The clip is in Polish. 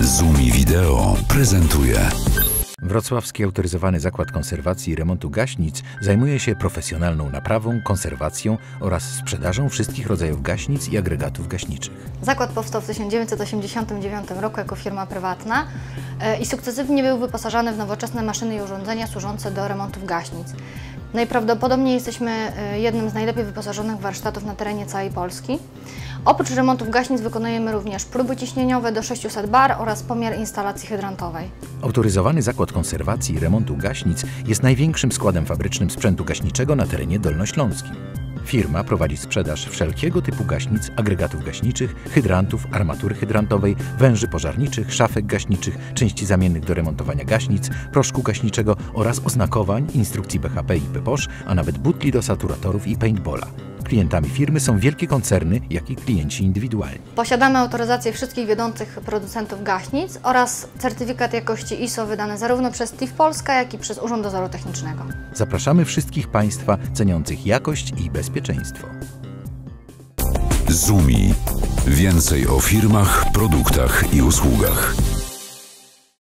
Zumi Wideo prezentuje. Wrocławski Autoryzowany Zakład Konserwacji i Remontu Gaśnic zajmuje się profesjonalną naprawą, konserwacją oraz sprzedażą wszystkich rodzajów gaśnic i agregatów gaśniczych. Zakład powstał w 1989 roku jako firma prywatna e, i sukcesywnie był wyposażany w nowoczesne maszyny i urządzenia służące do remontów gaśnic. Najprawdopodobniej jesteśmy e, jednym z najlepiej wyposażonych warsztatów na terenie całej Polski. Oprócz remontów gaśnic wykonujemy również próby ciśnieniowe do 600 bar oraz pomiar instalacji hydrantowej. Autoryzowany Zakład Konserwacji i Remontu Gaśnic jest największym składem fabrycznym sprzętu gaśniczego na terenie dolnośląskim. Firma prowadzi sprzedaż wszelkiego typu gaśnic, agregatów gaśniczych, hydrantów, armatury hydrantowej, węży pożarniczych, szafek gaśniczych, części zamiennych do remontowania gaśnic, proszku gaśniczego oraz oznakowań, instrukcji BHP i PPOSZ, a nawet butli do saturatorów i paintballa. Klientami firmy są wielkie koncerny, jak i klienci indywidualni. Posiadamy autoryzację wszystkich wiodących producentów gaśnic oraz certyfikat jakości ISO wydany zarówno przez TIF Polska, jak i przez Urząd Dozoru Technicznego. Zapraszamy wszystkich Państwa ceniących jakość i bezpieczeństwo. Zumi. Więcej o firmach, produktach i usługach.